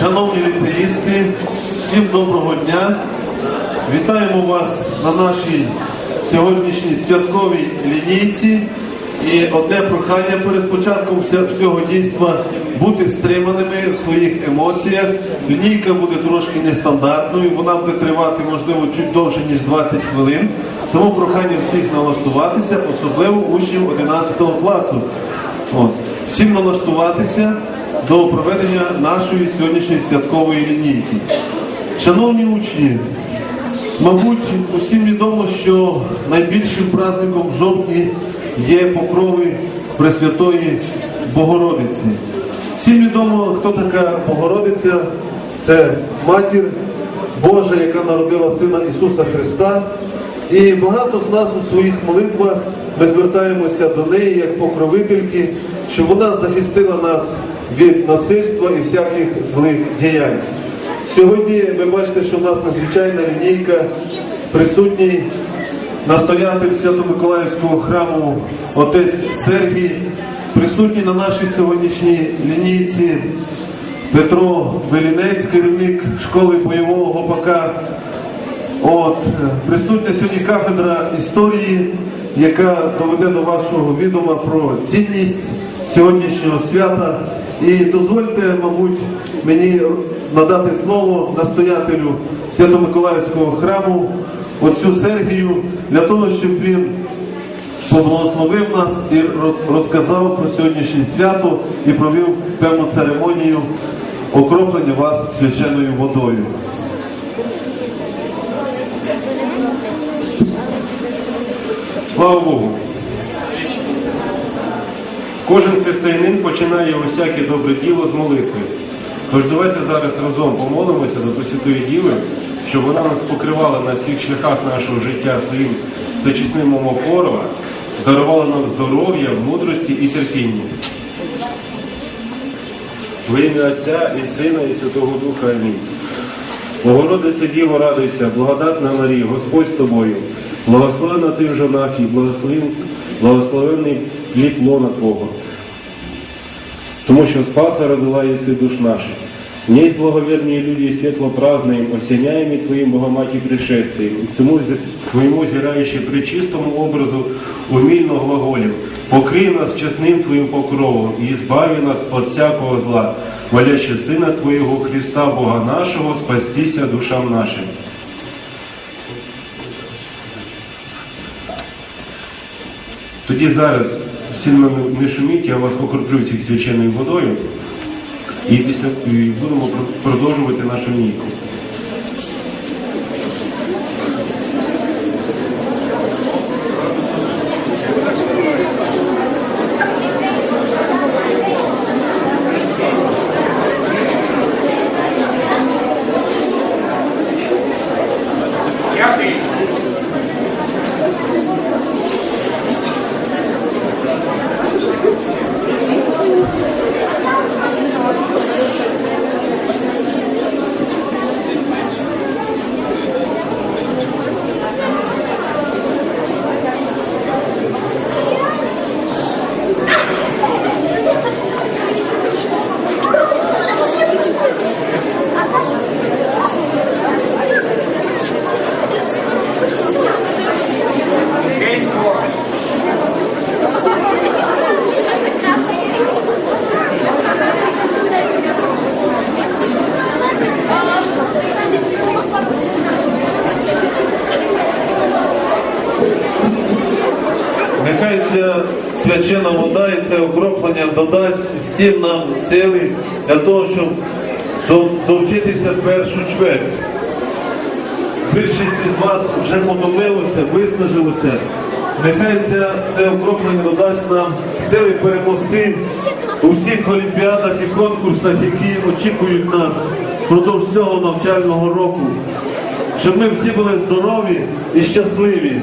Шановні ліцеїсти, всім доброго дня. Вітаємо вас на нашій сьогоднішній святковій лінійці. І одне прохання перед початком всього дійства бути стриманими в своїх емоціях. Лінійка буде трошки нестандартною, вона буде тривати, можливо, чуть довше, ніж 20 хвилин. Тому прохання всіх налаштуватися, особливо учнів 11 класу. От. Всім налаштуватися до проведення нашої сьогоднішньої святкової лінійки. Шановні учні, мабуть, усім відомо, що найбільшим праздником в жовтні є покрови Пресвятої Богородиці. Всім відомо, хто така Богородиця, це матір Божа, яка народила Сина Ісуса Христа. І багато з нас у своїх молитвах ми звертаємося до неї як покровительки, щоб вона захистила нас від насильства і всяких злих діянь. Сьогодні ви бачите, що у нас надзвичайна лінійка, присутній настоятель Свято-Миколаївського храму отець Сергій, присутній на нашій сьогоднішній лінійці Петро Велінець, керівник школи бойового гопака. От, присутня сьогодні кафедра історії, яка доведе до вашого відома про цінність сьогоднішнього свята. І дозвольте, мабуть, мені надати слово настоятелю Свято-Миколаївського храму, отцю Сергію, для того, щоб він поблагословив нас і розказав про сьогоднішнє свято і провів певну церемонію окроплення вас свяченою водою. Слава Богу! Кожен християнин починає усяке добре діло з молитви. Тож давайте зараз разом помолимося до Пресвятої Діви, щоб вона нас покривала на всіх шляхах нашого життя своїм зачисним опором, дарувала нам здоров'я, мудрості і терпіння. Во ім'я Отця і Сина, і Святого Духа. Амінь. Богородице Діво, радуйся, благодатна Марія, Господь з тобою, благословена ти в жонах і благословен, благословений плід лона Твого. Тому що Спаса родила єси душ наших. В ней благоверні люди світло празднуем, осяняємо Твоїм Богоматі пришествием, і тому Твоєму зираючи при чистому образу умільно глаголів, покрий нас чесним Твоїм покровом і збави нас від всякого зла, молячи Сина Твоєго Христа, Бога нашого, спастися душам нашим. Тоді зараз сильно не шуміть, я вас покроплю всіх свяченою водою і після і будемо продовжувати нашу лінійку. Нехай ця свячена вода і це окроплення додасть всім нам сили для того, щоб довчитися першу чверть. Більшість із вас вже подумилося, виснажилося. Нехай ця, це окроплення додасть нам сили перемогти у всіх олімпіадах і конкурсах, які очікують нас впродовж цього навчального року. Щоб ми всі були здорові і щасливі.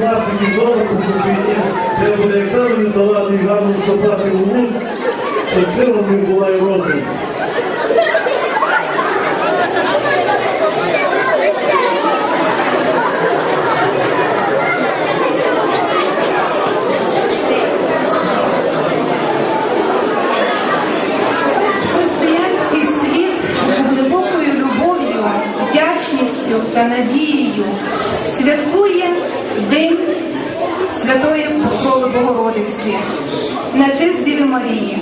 учасників знову купити. Це буде екзамен здавати і гарно вступати у вуз, щоб силами була і. Християнський світ з глибокою любов'ю, вдячністю та надією святкує День Святої Покрови Богородиці на честь Діви Марії.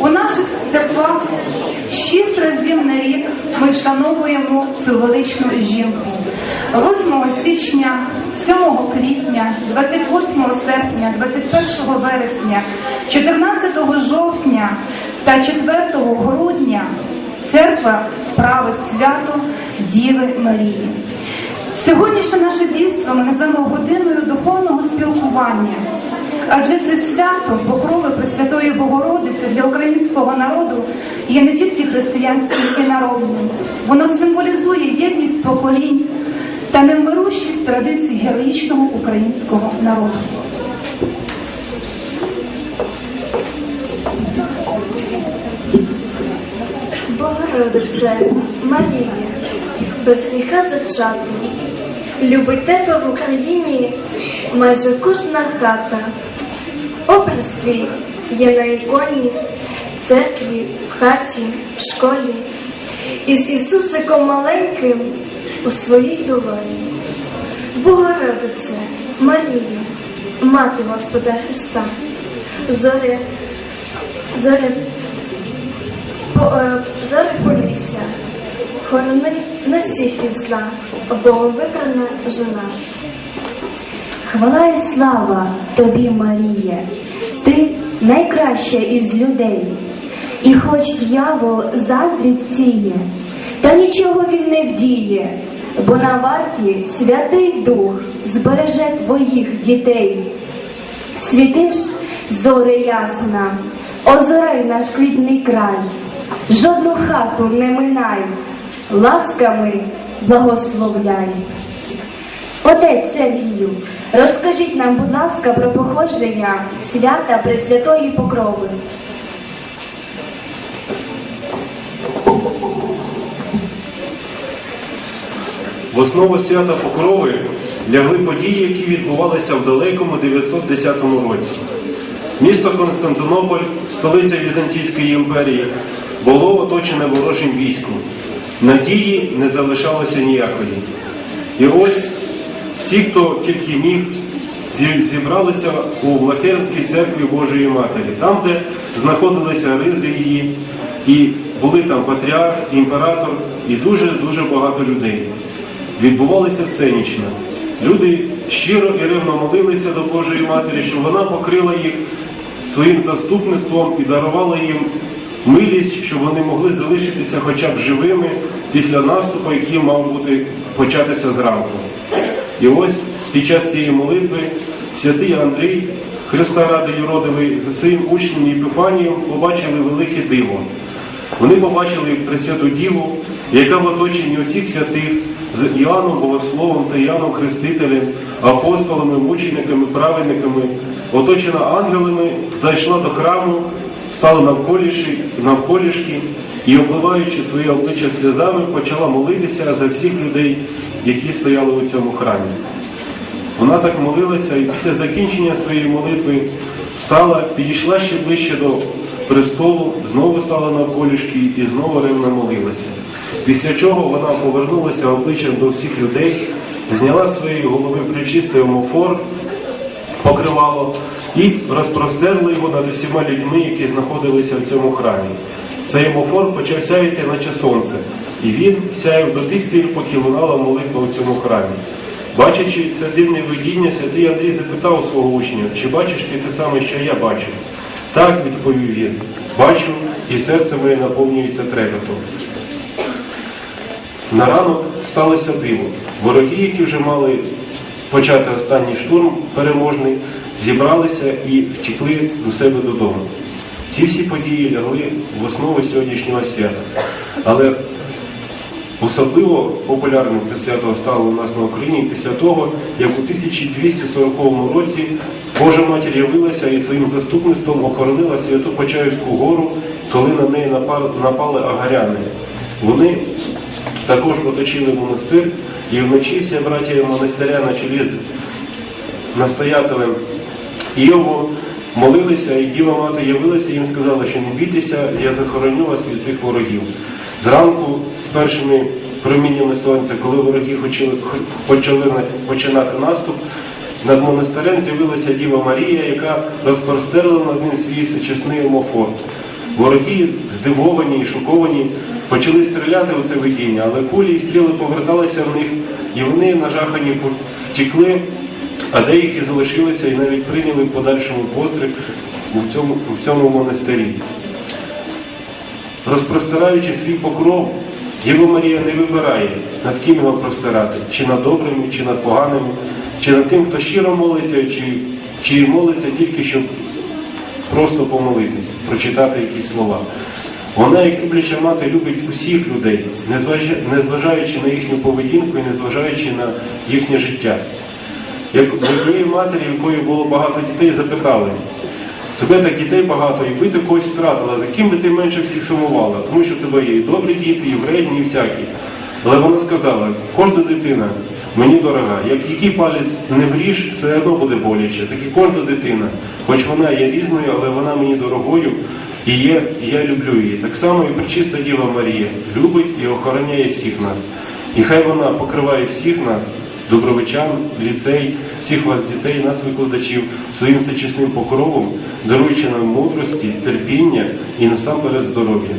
У наших церквах шість разів на рік ми вшановуємо цю величну жінку. 8 січня, 7 квітня, 28 серпня, 21 вересня, 14 жовтня та 4 грудня церква править свято Діви Марії. Сьогоднішнє наше дійство ми називаємо годиною духовного спілкування. Адже це свято покрови Пресвятої Богородиці для українського народу є не тільки християнським і народним, воно символізує єдність поколінь та невмирущість традицій героїчного українського народу. Богородице, Марія, без гріха зачату, любить тебе в Україні майже кожна хата. Образ є на іконі, в церкві, в хаті, в школі, із Ісусиком маленьким у своїй долоні. Богородице, Марія, мати Господа Христа, зоря, зоря е, Зорі полісся, хорони на всіх від зла, Богом вибрана жена. Хвала і слава тобі, Маріє, ти найкраща із людей. І хоч дьявол заздрість сіє, та нічого він не вдіє, бо на варті Святий Дух збереже твоїх дітей. Світиш, зоре ясна, озорай наш квітний край, жодну хату не минай, ласками благословляй. Отець Сергію, розкажіть нам, будь ласка, про походження свята Пресвятої Покрови. В основу свята Покрови лягли події, які відбувалися в далекому 910 році. Місто Константинополь, столиця Візантійської імперії, було оточене ворожим військом. Надії не залишалося ніякої. І ось всі, хто тільки міг, зібралися у Влахернській церкві Божої Матері, там, де знаходилися ризи її, і були там патріарх, імператор і дуже-дуже багато людей. Відбувалося всенічно. Люди щиро і ревно молилися до Божої Матері, щоб вона покрила їх своїм заступництвом і дарувала їм милість, щоб вони могли залишитися хоча б живими після наступу, який мав бути початися зранку. І ось під час цієї молитви святий Андрій, Христа ради Юродивий, за своїм учнем Єпифанієм побачили велике диво. Вони побачили Пресвяту Діву, яка в оточенні усіх святих з Іоанном Богословом та Іоанном Хрестителем, апостолами, мучениками, праведниками, оточена ангелами, зайшла до храму, стала навколіші, навколішки і, обливаючи своє обличчя сльозами, почала молитися за всіх людей, які стояли у цьому храмі. Вона так молилася і після закінчення своєї молитви встала, підійшла ще ближче до престолу, знову стала навколішки і знову ревно молилася. Після чого вона повернулася обличчям до всіх людей, зняла з своєї голови причистий омофор, покривало і розпростерли його над усіма людьми, які знаходилися в цьому храмі. Цей омофор почав сяяти, наче сонце, і він сяяв до тих пір, поки лунала молитва у цьому храмі. Бачачи це дивне видіння, святий Андрій запитав свого учня, чи бачиш ти те саме, що я бачу? Так, відповів він, бачу, і серце моє наповнюється трепетом. На ранок сталося диво. Вороги, які вже мали почати останній штурм переможний, зібралися і втекли до себе додому. Ці всі події лягли в основу сьогоднішнього свята. Але Особливо популярним це свято стало у нас на Україні після того, як у 1240 році Божа Матір явилася і своїм заступництвом охоронила Святу Почаївську гору, коли на неї напали, агаряни. Вони також оточили монастир, і вночі вся братія монастиря на чолі з настоятелем Іову молилися, і Діва Мати явилася і їм сказала, що не бійтеся, я захороню вас від цих ворогів. Зранку з першими проміннями сонця, коли вороги почали, починати наступ, над монастирем з'явилася Діва Марія, яка розпростерла над ним свій сучасний омофор. Вороги, здивовані і шоковані, почали стріляти у це видіння, але кулі і стріли поверталися в них, і вони нажахані втікли, а деякі залишилися і навіть прийняли в подальшому постриг у цьому, у цьому монастирі. Розпростираючи свій покров, Діва Марія не вибирає, над ким його простирати, чи над добрими, чи над поганими, чи над тим, хто щиро молиться, чи, чи молиться тільки, щоб просто помолитись, прочитати якісь слова. Вона, як любляча мати, любить усіх людей, незважаючи на їхню поведінку і незважаючи на їхнє життя. Як в однієї матері, якої було багато дітей, запитали, тебе так дітей багато, якби ти когось втратила, за ким би ти менше всіх сумувала? Тому що в тебе є і добрі діти, і вредні, і всякі. Але вона сказала, кожна дитина мені дорога, як який палець не вріж, все одно буде боляче. Так і кожна дитина, хоч вона є різною, але вона мені дорогою і є, і я люблю її. Так само і причиста Діва Марія любить і охороняє всіх нас. І хай вона покриває всіх нас, добровичан, ліцей, всіх вас дітей, нас, викладачів, своїм всечесним покровом, даруючи нам мудрості, терпіння і насамперед здоров'я.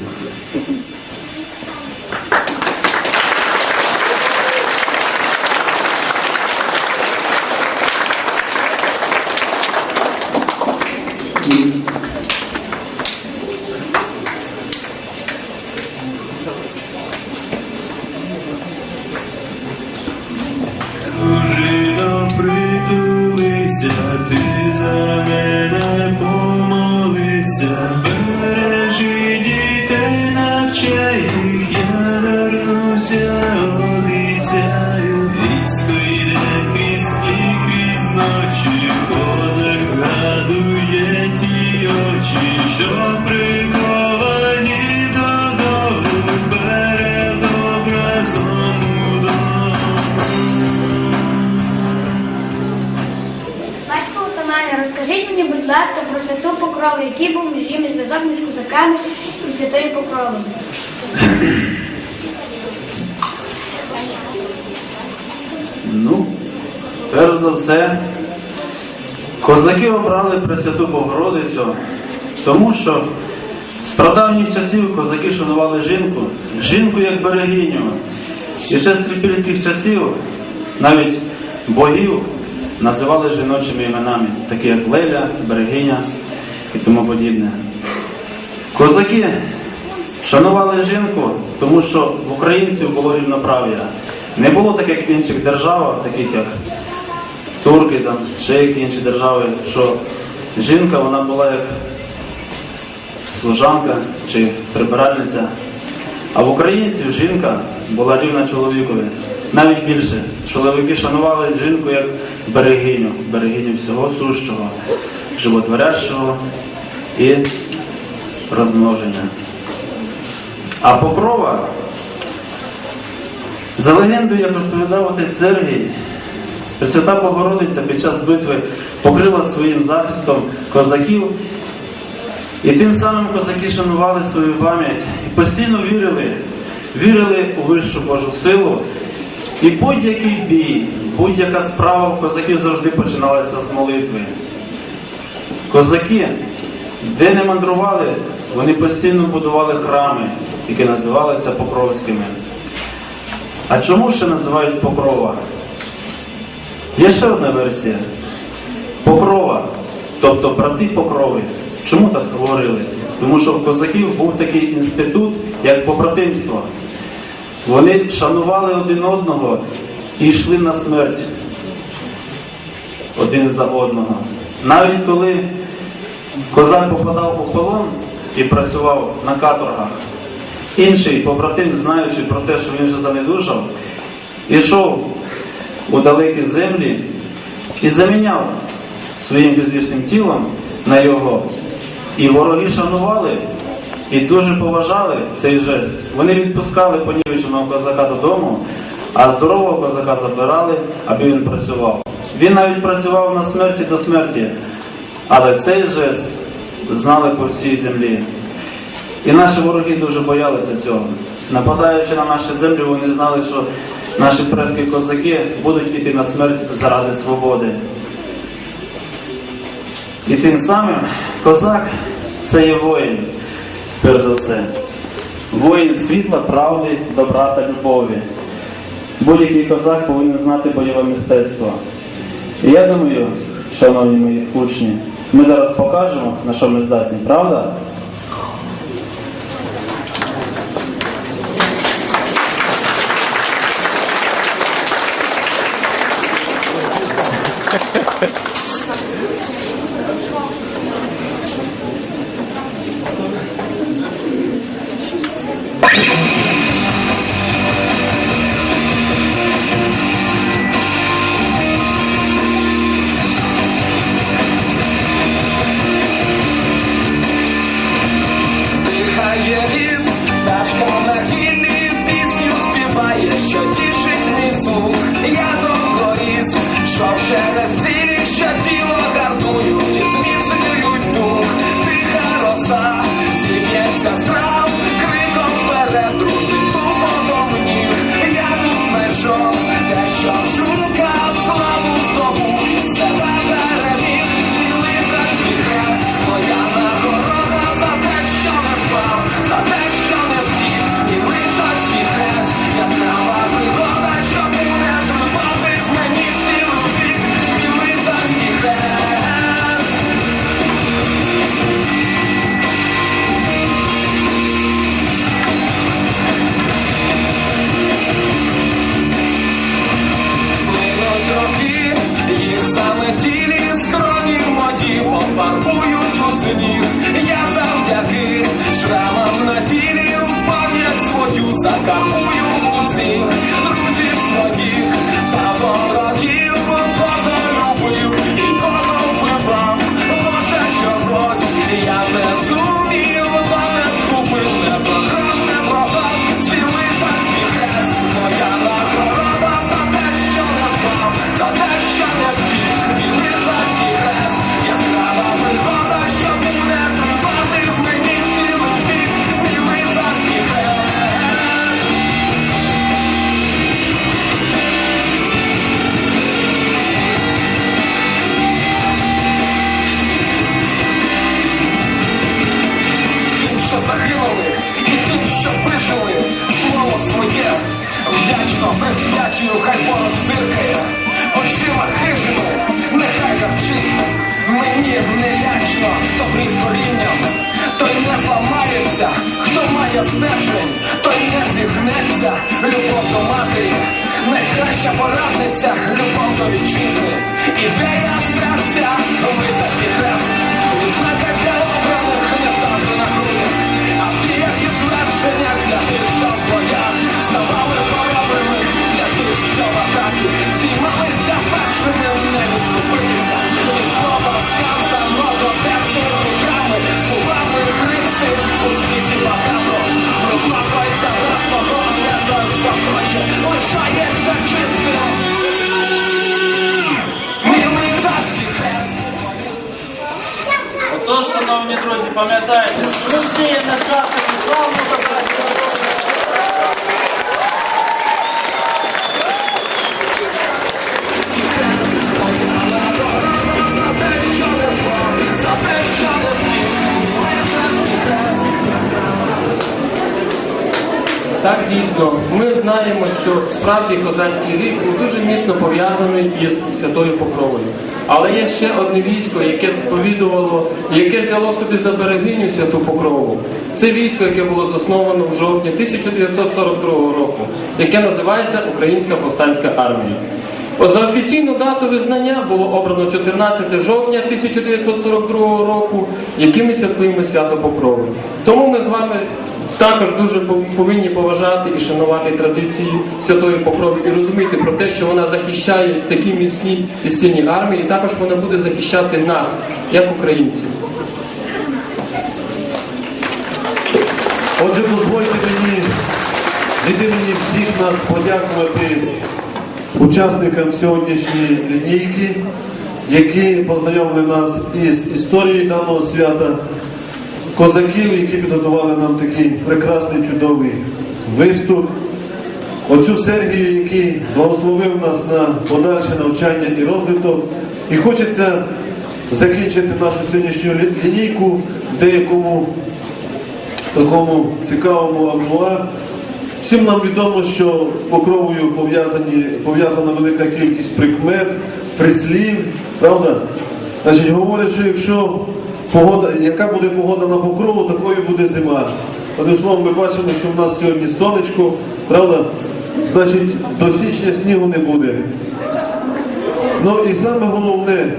Зв'язок і святою покровою. Ну, перш за все, козаки обрали Пресвяту Богородицю, тому що з прадавніх часів козаки шанували жінку, жінку як берегиню. І ще з трипільських часів навіть богів називали жіночими іменами, такі як Леля, Берегиня і тому подібне. Козаки шанували жінку, тому що в українців було рівноправ'я. Не було таких в інших державах, таких як турки, там, ще які інші держави, що жінка вона була як служанка чи прибиральниця. А в українців жінка була рівна чоловікові. Навіть більше. Чоловіки шанували жінку як берегиню, берегиню всього сущого, животворящого і розмноження. А покрова, за легендою, як розповідав отець Сергій, Пресвята Богородиця під час битви покрила своїм захистом козаків, і тим самим козаки шанували свою пам'ять і постійно вірили, вірили у вищу Божу силу. І будь-який бій, будь-яка справа в козаків завжди починалася з молитви. Козаки, де не мандрували, вони постійно будували храми, які називалися Покровськими. А чому ще називають Покрова? Є ще одна версія. Покрова, тобто брати Покрови. Чому так говорили? Тому що в козаків був такий інститут, як побратимство. Вони шанували один одного і йшли на смерть один за одного. Навіть коли козак попадав у полон і працював на каторгах, інший побратим, знаючи про те, що він вже занедужав, ішов у далекі землі і заміняв своїм фізичним тілом на його. І вороги шанували і дуже поважали цей жест. Вони відпускали понівеченого козака додому, а здорового козака забирали, аби він працював. Він навіть працював на смерті до смерті, але цей жест знали по всій землі. І наші вороги дуже боялися цього. Нападаючи на наші землі, вони знали, що наші предки козаки будуть іти на смерть заради свободи. І тим самим козак це є воїн, перш за все. Воїн світла, правди, добра та любові. Будь-який козак повинен знати бойове мистецтво. І я думаю, шановні мої учні, ми зараз покажемо, на що ми здатні, правда? Дихає має стержень, той не зігнеться, любов до матері, найкраща порадниця, любов до вітчизни, ідея серця, лицарський хрест, відзнака для обраних. Не завжди на груди, а ті, як і звершення для тих, що в ставали Так дійсно, ми знаємо, що справді козацький рік був дуже міцно пов'язаний із святою покровою. Але є ще одне військо, яке сповідувало, яке взяло собі за берегиню святу покрову. Це військо, яке було засновано в жовтні 1942 року, яке називається Українська повстанська армія. За офіційну дату визнання було обрано 14 жовтня 1942 року, яким ми святкуємо свято Покрови. Тому ми з вами також дуже повинні поважати і шанувати традиції Святої Покрови і розуміти про те, що вона захищає такі міцні і сильні армії, і також вона буде захищати нас, як українців. Отже, дозвольте мені від імені всіх нас подякувати учасникам сьогоднішньої лінійки, які познайомили нас із історією даного свята, козаків, які підготували нам такий прекрасний чудовий виступ. Оцю Сергію, який благословив нас на подальше навчання і розвиток. І хочеться закінчити нашу сьогоднішню лінійку в деякому такому цікавому амплуа. Всім нам відомо, що з покровою пов'язана велика кількість прикмет, прислів, правда? Значить, говорять, що якщо погода, яка буде погода на покрову, такою буде зима. Одним словом, ми бачимо, що в нас сьогодні сонечко, правда? Значить, до січня снігу не буде. Ну і саме головне,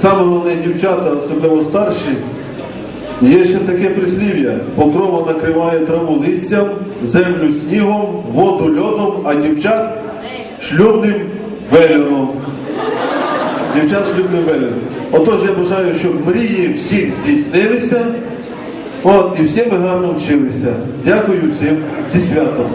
саме головне дівчата, особливо старші, Є ще таке прислів'я. Покрова накриває траву листям, землю снігом, воду льодом, а дівчат шлюбним веленом. Дівчат шлюбним веленом. Отож я бажаю, щоб мрії всіх здійснилися. От, і всі ми гарно вчилися. Дякую всім зі святом.